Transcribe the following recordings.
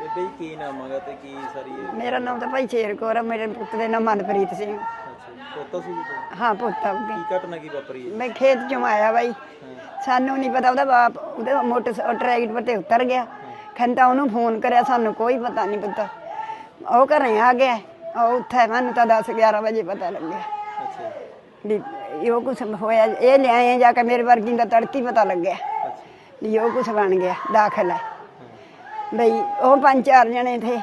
ਬੇਬੇ ਜੀ ਕੀ ਨਾਮ ਹੈਗਾ ਤੇ ਕੀ ਸਾਰੀ ਇਹ? ਮੇਰਾ ਨਾਮ ਤਾਂ ਭਾਈ ਸ਼ੇਰ ਕੌਰ ਆ ਮੇਰੇ ਪੁੱਤ ਦੇ ਨਾਮ ਮਨਪ੍ਰੀਤ ਸਿੰਘ। ਅੱਛਾ ਜੀ, ਪੋਤਾ ਸੀ ਜੀ ਕੋਈ? ਹਾਂ ਪੁੱਤ ਆ ਉਹਦੇ। ਕੀ ਘਟਨਾ ਕੀ ਵਾਪਰੀ ਹੈ? ਮੈਂ ਖੇਤ ਚੋਂ ਆਇਆ ਬਾਈ। ਸਾਨੂੰ ਨਹੀਂ ਪਤਾ ਉਹਦਾ ਬਾਪ ਉਹਦੇ ਮੋਟਰ ਟਰੈਕਟਰ ਤੇ ਉਤਰ ਗਿਆ। ਖੰਤਾ ਉਹਨੂੰ ਫੋਨ ਕਰਿਆ ਸਾਨੂੰ ਕੋਈ ਪਤਾ ਨਹੀਂ ਪਤਾ। ਉਹ ਘਰੇ ਆ ਗਿਆ। ਉਹ ਉੱਥੇ ਮੈਨੂੰ ਤਾਂ 10 11 ਵਜੇ ਪਤਾ ਲੱਗਿਆ। ਅੱਛਾ ਜੀ, ਵੀ ਉਹ ਕੁਛ ਹੋਇਆ ਇਹ ਲਿਆਏ ਜਾ ਕੇ ਮੇਰੇ ਵਰਗੀ ਦਾ ਤੜਕੀ ਪਤਾ ਲੱਗਿਆ। ਅੱਛਾ। ਵੀ ਉਹ ਕੁਛ ਬਣ ਗਿਆ ਦਾਖਲ ਹਾਂ। ਬਈ ਉਹ ਪੰਜ ਚਾਰ ਜਣੇ ਥੇ।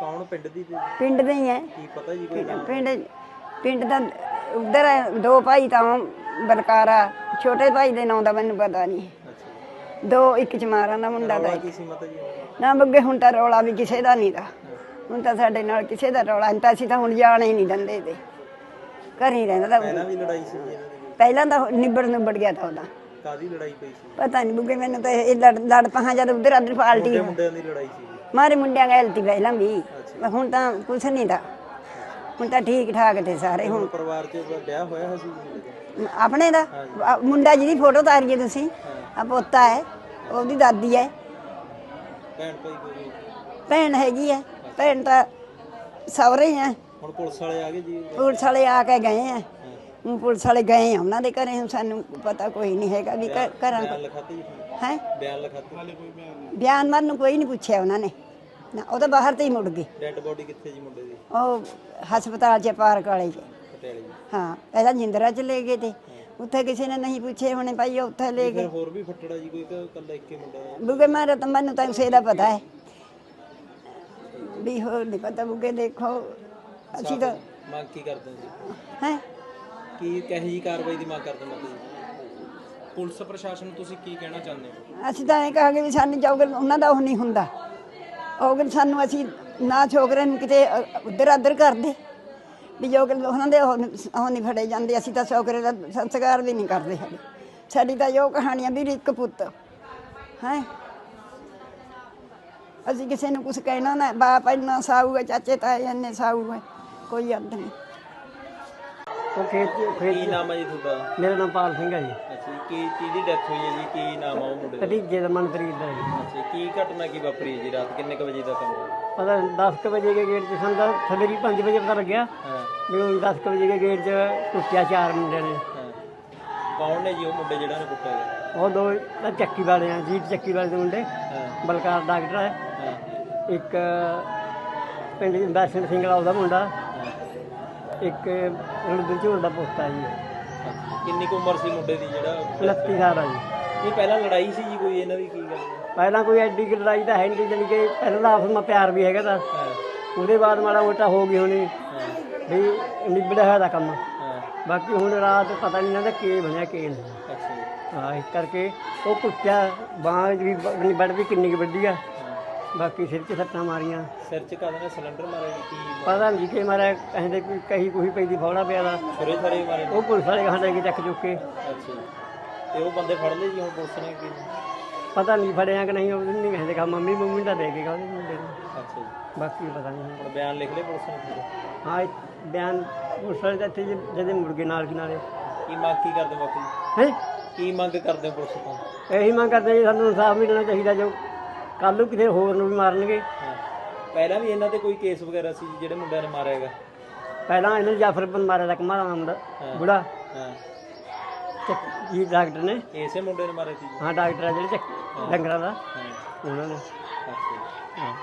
ਕੌਣ ਪਿੰਡ ਦੀ ਤੇ? ਪਿੰਡ ਦੇ ਹੀ ਹੈ ਕੀ ਪਤਾ ਜੀ ਕੋਈ? ਨਾਮ ਪਿੰਡ ਪਿੰਡ ਦਾ ਉਧਰ ਦੋ ਭਾਈ ਤਾਂ ਬਲਕਾਰਾ ਛੋਟੇ ਭਾਈ ਦੇ ਨਾਂ ਦਾ ਮੈਨੂੰ ਪਤਾ ਨਹੀਂ ਅੱਛਾ। ਜੀ। ਦੋ ਇੱਕ ਚਮਾਰਾਂ ਦਾ ਮੁੰਡਾ ਦਾ ਰੌਲਾ ਇੱਕ। ਕੀ ਸੀ ਮਾਤਾ ਜੀ? ਨਾ ਬੱਗੇ ਹੁਣ ਤਾਂ ਰੌਲਾ ਵੀ ਕਿਸੇ ਦਾ ਨਹੀਂ ਦਾ ਹੁਣ ਤਾਂ ਸਾਡੇ ਨਾਲ ਕਿਸੇ ਦਾ ਰੌਲਾ ਨਹੀਂ ਤਾਂ ਅਸੀਂ ਤਾਂ ਹੁਣ ਜਾਣ ਹੀ ਨਹੀਂ ਦਿੰਦੇ ਤੇ। ਘਰ ਹੀ ਰਹਿੰਦਾ ਤਾਂ ਪਹਿਲਾਂ ਵੀ ਲੜਾਈ ਸੀ ਜੀ ਇਹਨਾਂ ਦੀ। ਪਹਿਲਾਂ ਤਾਂ ਨਿਬੜ ਨਿਬੜ ਗਿਆ ਤਾਂ ਉਹਦਾ। ਕਾਦੀ ਲੜਾਈ ਪਈ ਸੀ? ਪਤਾ ਨਹੀਂ ਬੁੱਗੇ ਮੈਨੂੰ ਤਾਂ ਇਹ ਲੜ ਲੜ ਪਹਾਂ ਜਦ ਉਧਰ ਅਦਰ ਪਾਲਟੀ ਮੁੰਡੇ ਮੁੰਡਿਆਂ ਦੀ ਲੜਾਈ ਸੀ। ਮਾਰੇ ਮੁੰਡਿਆਂ ਗੈਲਤੀ ਪਹਿਲਾਂ ਵੀ। ਹੁਣ ਤਾਂ ਕੁਛ ਨਹੀਂ ਦਾ ਹੁਣ ਤਾਂ ਠੀਕ ਠਾਕ ਤੇ ਸਾਰੇ ਹੁਣ। ਪਰਿਵਾਰ ਚ ਵਿਆਹ ਹੋਇਆ ਸੀ? ਆਪਣੇ ਦਾ? ਮੁੰਡਾ ਜਿਹਦੀ ਫੋਟੋ ਤਾਰੀਏ ਤੁਸੀਂ ਆ ਪੋਤਾ ਹੈ ਉਹਦੀ ਦਾਦੀ ਹੈ। ਭੈਣ ਭਾਈ ਕੋਈ ਭੈਣ ਹੈਗੀ ਹੈ। ਭੈਣ ਤਾਂ ਸਹੁਰੇ ਹੀ। ਹੈ ਹੁਣ ਪੁਲਿਸ ਵਾਲੇ ਆ ਗਏ ਜੀ? ਪੁਲਿਸ ਵਾਲੇ ਆ ਕੇ ਗਏ ਆ ਹੁਣ ਪੁਲਿਸ ਵਾਲੇ ਗਏ ਆ ਉਹਨਾਂ ਦੇ ਘਰੇ ਹੁਣ ਸਾਨੂੰ ਪਤਾ ਕੋਈ ਨਹੀਂ ਹੈਗਾ ਵੀ ਘ- ਘਰਾਂ ਬਿਆਨ ਲਿਖਾਤੇ ਜੀ ਹੈ? ਬਿਆਨ ਲਿਖਾਤੇ? ਹਾਲੇ ਕੋਈ ਬਿਆਨ ਬਿਆਨ ਮਰਨ ਨੂੰ ਕੋਈ ਨਹੀਂ ਪੁੱਛਿਆ ਉਹਨਾਂ ਨੇ। ਨਾ ਉਹ ਤਾਂ ਬਾਹਰ ਤੇ ਹੀ ਮੁੜ ਗਏ। ਡੈੱਡ ਬੋਡੀ ਕਿੱਥੇ ਜੀ ਮੁੰਡੇ ਦੀ? ਉਹ ਹਸਪਤਾਲ 'ਚ ਪਾਰਕ ਵਾਲੇ 'ਚ। ਪਟਿਆਲੇ ਜੀ। ਹਾਂ ਪਹਿਲਾਂ ਜਿੰਦਰਾ ਚ ਲੈ ਗਏ ਤੇ ਉੱਥੇ ਕਿਸੇ ਨੇ ਨਹੀਂ ਪੁੱਛੇ ਹੋਣੇ ਭਾਈ ਉਹ ਉੱਥੇ ਲੈ ਫਿਰ ਗਏ। ਹੋਰ ਵੀ ਫੱਟੜਾ ਜੀ ਕੋਈ ਕਿ ਕੱਲਾ ਇੱਕੇ ਮੁੰਡਾ ਹੈ? ਬੁਗੇ ਮਾਰੇ ਤਾਂ ਮੈਨੂੰ ਤਾਂ ਉਸੇ ਦਾ ਪਤਾ ਹੈ। ਵੀ ਹੋਰ ਨਹੀਂ ਪਤਾ ਬੁਗੇ ਦੇਖੋ। ਅਸੀਂ ਤਾਂ ਮੰਗ ਕੀ ਕਰਦੇ ਹੋ ਜੀ? ਹੈ? ਕੀ ਕਹੇ ਜੀ ਕਾਰਵਾਈ ਦੀ ਮੰਗ ਕਰਦੇ ਹੋ ਜੀ ਪੁਲਿਸ ਪ੍ਰਸ਼ਾਸਨ ਨੂੰ ਤੁਸੀਂ ਕੀ ਕਹਿਣਾ ਚਾਹੁੰਦੇ ਹੋ? ਅਸੀਂ ਤਾਂ ਇਹ ਕਹਾਂਗੇ ਵੀ ਸਾਨੂੰ ਜੋਗਲ ਉਹਨਾਂ ਦਾ ਉਹ ਨਹੀਂ ਹੁੰਦਾ। ਉਹਗਲ ਸਾਨੂੰ ਅਸੀਂ ਨਾ ਛੋਕਰੇ ਨੂੰ ਕਿਤੇ ਉਧਰ ਆਦਰ ਕਰਦੇ। ਵੀ ਜੋਗਲ ਉਹਨਾਂ ਦੇ ਉਹ ਨੀ- ਉਹ ਨਹੀਂ ਫੜੇ ਜਾਂਦੇ। ਅਸੀਂ ਤਾਂ ਛੋਕਰੇ ਦਾ ਸੰਸਕਾਰ ਵੀ ਨਹੀਂ ਕਰਦੇ ਸਾਡੇ ਸਾਡੀ ਤਾਂ ਜੋ ਕਹਾਣੀਆਂ ਵੀ ਇੱਕ ਪੁੱਤ। ਹੈ? ਅਸੀਂ ਕਿਸੇ ਨੂੰ ਕੁਝ ਕਹਿਣਾ ਨਾ, ਬਾਪ ਇੰਨਾ ਸਾਊ ਹੈ, ਚਾਚੇ ਤਾਏ ਇੰਨੇ ਸਾਊ ਹੈ, ਕੋਈ ਅੰਤ ਨਹੀਂ। ਉਹ ਖੇਤ ਖੇਤ ਕੀ ਨਾਮ ਹੈ ਜੀ ਤੁਹਾਡਾ? ਮੇਰਾ ਨਾਮ ਪਾਲ ਸਿੰਘ ਹੈ ਜੀ। ਅੱਛਾ ਜੀ, ਕੀ ਕਿਹਦੀ ਡੈਥ ਹੋਈ ਹੈ ਜੀ? ਕੀ ਨਾਮ ਆ ਉਹ ਮੁੰਡੇ ਦਾ? ਭਤੀਜੇ ਦਾ ਮਨਪ੍ਰੀਤ ਦਾ ਜੀ। ਅੱਛਾ ਜੀ, ਕੀ ਘਟਨਾ ਕੀ ਵਾਪਰੀ ਹੈ ਜੀ ਰਾਤ? ਕਿੰਨੇ ਕੁ ਵਜੇ ਦਾ ਕੰਮ ਹੈ ਪਤਾ 10 ਵਜੇ ਦੇ ਗੇਟ 'ਚ ਸਾਨੂੰ ਤਾਂ ਸਵੇਰੀ 5 ਵਜੇ ਪਤਾ ਲੱਗਿਆ। ਹਾਂ। ਵੀ ਉਹ 10 ਵਜੇ ਦੇ ਗੇਟ 'ਚ ਕੁੱਟਿਆ ਚਾਰ ਮੁੰਡਿਆਂ ਨੇ। ਹਾਂ। ਕੌਣ ਨੇ ਜੀ ਉਹ ਮੁੰਡੇ ਜਿਹੜਾ ਨੇ ਕੁੱਟਿਆ ਉਹ ਦੋ ਤਾਂ ਚੱਕੀ ਵਾਲੇ ਆ ਜੀਤ ਚੱਕੀ ਵਾਲੇ ਦੇ ਮੁੰਡੇ। ਹਾਂ। ਬਲਕਾਰ ਡਾਕਟਰ ਹੈ ਹਾਂ। ਇੱਕ ਪਿੰਡ ਦੇ ਦਰਸ਼ਨ ਸਿੰਘ ਵਾਲਾ ਉਹਦਾ ਮੁੰਡਾ। ਹਾਂ ਇੱਕ ਰਣਦੂ ਝੋਲ ਦਾ ਪੋਤਾ ਜੀ। ਕਿੰਨੀ ਕੁ ਉਮਰ ਸੀ ਮੁੰਡੇ ਦੀ ਜਿਹੜਾ? 29 ਸਾਲ ਆ ਜੀ। ਇਹ ਪਹਿਲਾਂ ਲੜਾਈ ਸੀ ਜੀ ਕੋਈ ਇਹਨਾਂ ਦੀ ਕੀ ਗੱਲ? ਹੈ? ਪਹਿਲਾਂ ਕੋਈ ਐਡੀ ਕੁ ਲੜਾਈ ਤਾਂ ਹੈ ਨਹੀਂ ਜਾਣੀ ਕਿ ਪਹਿਲਾਂ ਤਾਂ ਆਪਸ ਵਿੱਚ ਪਿਆਰ ਵੀ ਹੈਗਾ ਤਾਂ। ਉਹਦੇ ਬਾਅਦ ਮਾੜਾ ਮੋਟਾ ਹੋ ਗਈ ਹੋਣੀ ਵੀ ਨਿਬੜਿਆ ਹੋਇਆ ਦਾ ਕੰਮ। ਹਾਂ। ਬਾਕੀ ਹੁਣ ਰਾਤ ਪਤਾ ਨਹੀਂ ਦਾ ਕੀ ਬਣਿਆ ਕੀ ਨਹੀਂ। ਅੱਛਾ ਜੀ। ਹਾਂ ਇਸ ਕਰਕੇ ਉਹ ਕੁੱਟਿਆ ਬਾਂਹ ਵੀ ਵੱਢ ਵੀ ਕਿੰਨੀ ਕੁ ਵੱਡੀ ਆ। ਬਾਕੀ ਸਿਰ 'ਚ ਸੱਟਾਂ ਮਾਰੀਆਂ। ਸਿਰ ਚ ਕਾਹਦੇ ਨੇ ਸਿਲੰਡਰ ਮਾਰਿਆ ਜੀ ਕੀ ਪਤਾ ਨਹੀਂ ਕਿ ਮਾਰਿਆ ਕਹਿੰਦੇ ਕੋਈ ਕਹੀ ਕੋਈ ਪੈਂਦੀ ਫੌੜਾ ਪਿਆ ਦਾ। ਛੁਰੇ ਛਾਰੇ ਮਾਰੇ? ਉਹ ਪੁਲਿਸ ਵਾਲੇ ਕਹਾਂ ਲੈ ਕੇ ਚੱਕ ਚੁੱਕ ਕੇ। ਅੱਛਾ ਜੀ। ਤੇ ਉਹ ਬੰਦੇ ਫੜ ਲਏ ਜੀ ਹੁਣ ਪੁਲਿਸ ਨੇ ਕੀ ਪਤਾ ਨਹੀਂ ਫੜਿਆ ਕਿ ਨਹੀਂ ਉਹ ਨਹੀਂ ਕਹਿੰਦੇ ਕਹਾ ਮੰਮੀ ਮੰਮੀ ਦਾ ਦੇ ਕੇ ਉਹਦੇ ਮੁੰਡੇ ਨੂੰ। ਅੱਛਾ ਜੀ। ਬਾਕੀ ਪਤਾ ਨਹੀਂ ਹੁਣ। ਬਿਆਨ ਲਿਖ ਲਏ ਪੁਲਿਸ ਨੇ ਪੂਰੇ? ਹਾਂ ਇਹ ਬਿਆਨ ਪੁਲਿਸ ਵਾਲੇ ਤਾਂ ਇੱਥੇ ਜਦੇ ਮੁਰਗੇ ਨਾਲ ਕਿਨਾਰੇ ਕੀ ਮੰਗ ਕੀ ਕਰਦੇ ਬਾਪੂ ਜੀ? ਹੈ? ਕੀ ਮੰਗ ਕਰਦੇ ਹੋ ਪੁਲਿਸ ਤੋਂ? ਇਹੀ ਮੰਗ ਕਰਦੇ ਜੀ ਸਾਨੂੰ ਇਨਸਾਫ ਮਿਲਣਾ ਚਾਹੀਦਾ ਜੋ ਕੱਲ ਨੂੰ ਕਿਸੇ ਹੋਰ ਨੂੰ ਵੀ ਮਾਰਨਗੇ। ਹਾਂ। ਪਹਿਲਾਂ ਵੀ ਇਹਨਾਂ ਤੇ ਕੋਈ ਕੇਸ ਵਗੈਰਾ ਸੀ ਜੀ ਜਿਹੜੇ ਮੁੰਡਿਆਂ ਨੇ ਮਾਰਿਆ ਹੈਗਾ? ਪਹਿਲਾਂ ਇਹਨਾਂ ਨੇ ਜਾਫਰ ਬਨ ਮਾਰਿਆ ਦਾ ਕਮਾਲ ਮੁੰਡਾ। ਹਾਂ। ਬੁੜਾ। ਹਾਂ। ਚੱਕ- ਜੀ ਡਾਕਟਰ ਨੇ। ਇਸੇ ਮੁੰਡੇ ਨੇ ਮਾਰੇ ਸੀ ਜੀ। ਹਾਂ ਡਾਕਟਰ ਆ ਜਿਹੜੇ ਚੱਕ ਡੰਗਰਾਂ ਦਾ। ਹਾਂ। ਉਹਨਾਂ ਨੇ। ਅੱਛਾ। ਜੀ ਹਾਂ।